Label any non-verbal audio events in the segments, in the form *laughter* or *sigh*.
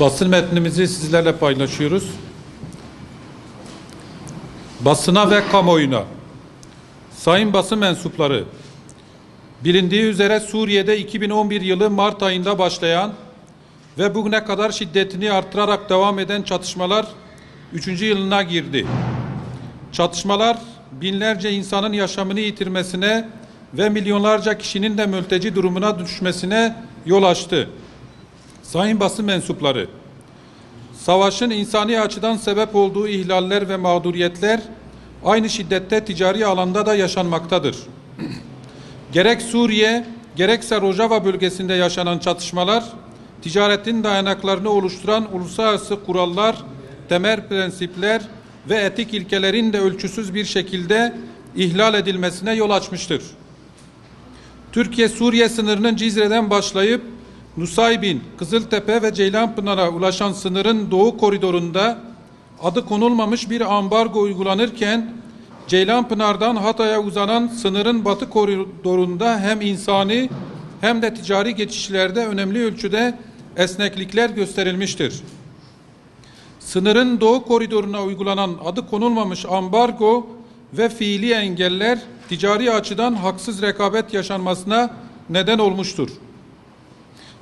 Basın metnimizi sizlerle paylaşıyoruz. Basına ve kamuoyuna. Sayın basın mensupları, bilindiği üzere Suriye'de 2011 yılı Mart ayında başlayan ve bugüne kadar şiddetini artırarak devam eden çatışmalar 3. yılına girdi. Çatışmalar binlerce insanın yaşamını yitirmesine ve milyonlarca kişinin de mülteci durumuna düşmesine yol açtı. Sayın basın mensupları, savaşın insani açıdan sebep olduğu ihlaller ve mağduriyetler aynı şiddette ticari alanda da yaşanmaktadır. *clears throat* Gerek Suriye, gerekse Rojava bölgesinde yaşanan çatışmalar, ticaretin dayanaklarını oluşturan uluslararası kurallar, temel prensipler ve etik ilkelerin de ölçüsüz bir şekilde ihlal edilmesine yol açmıştır. Türkiye-Suriye sınırının Cizre'den başlayıp Nusaybin, Kızıltepe ve Ceylanpınar'a ulaşan sınırın doğu koridorunda adı konulmamış bir ambargo uygulanırken Ceylanpınar'dan Hatay'a uzanan sınırın batı koridorunda hem insani hem de ticari geçişlerde önemli ölçüde esneklikler gösterilmiştir. Sınırın doğu koridoruna uygulanan adı konulmamış ambargo ve fiili engeller ticari açıdan haksız rekabet yaşanmasına neden olmuştur.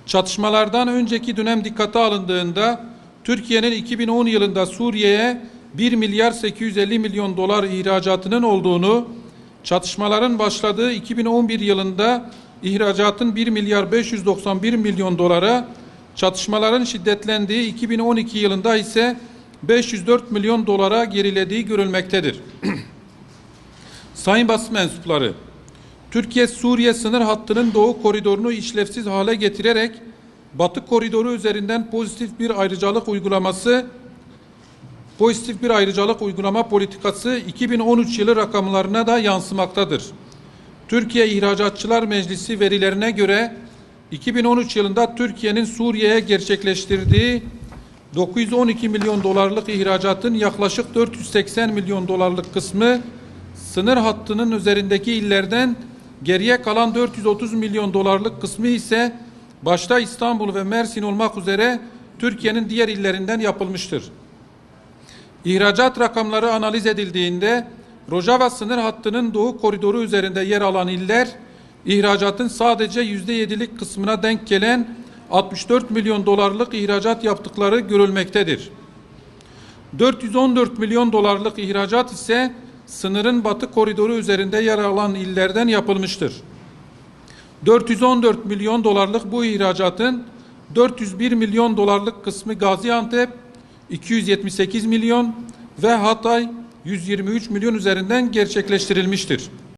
Çatışmalardan önceki dönem dikkate alındığında Türkiye'nin 2010 yılında Suriye'ye 1 milyar 850 milyon dolar ihracatının olduğunu, çatışmaların başladığı 2011 yılında ihracatın 1 milyar 591 milyon dolara, çatışmaların şiddetlendiği 2012 yılında ise 504 milyon dolara gerilediği görülmektedir. *clears throat* Sayın basın mensupları, Türkiye-Suriye sınır hattının doğu koridorunu işlevsiz hale getirerek batı koridoru üzerinden pozitif bir ayrıcalık uygulaması pozitif bir ayrıcalık uygulama politikası 2013 yılı rakamlarına da yansımaktadır. Türkiye İhracatçılar Meclisi verilerine göre 2013 yılında Türkiye'nin Suriye'ye gerçekleştirdiği 912 milyon dolarlık ihracatın yaklaşık 480 milyon dolarlık kısmı sınır hattının üzerindeki illerden geriye kalan 430 milyon dolarlık kısmı ise başta İstanbul ve Mersin olmak üzere Türkiye'nin diğer illerinden yapılmıştır. İhracat rakamları analiz edildiğinde Rojava sınır hattının doğu koridoru üzerinde yer alan iller ihracatın sadece yüzde yedilik kısmına denk gelen 64 milyon dolarlık ihracat yaptıkları görülmektedir. 414 milyon dolarlık ihracat ise sınırın batı koridoru üzerinde yer alan illerden yapılmıştır. 414 milyon dolarlık bu ihracatın 401 milyon dolarlık kısmı Gaziantep, 278 milyon ve Hatay 123 milyon üzerinden gerçekleştirilmiştir.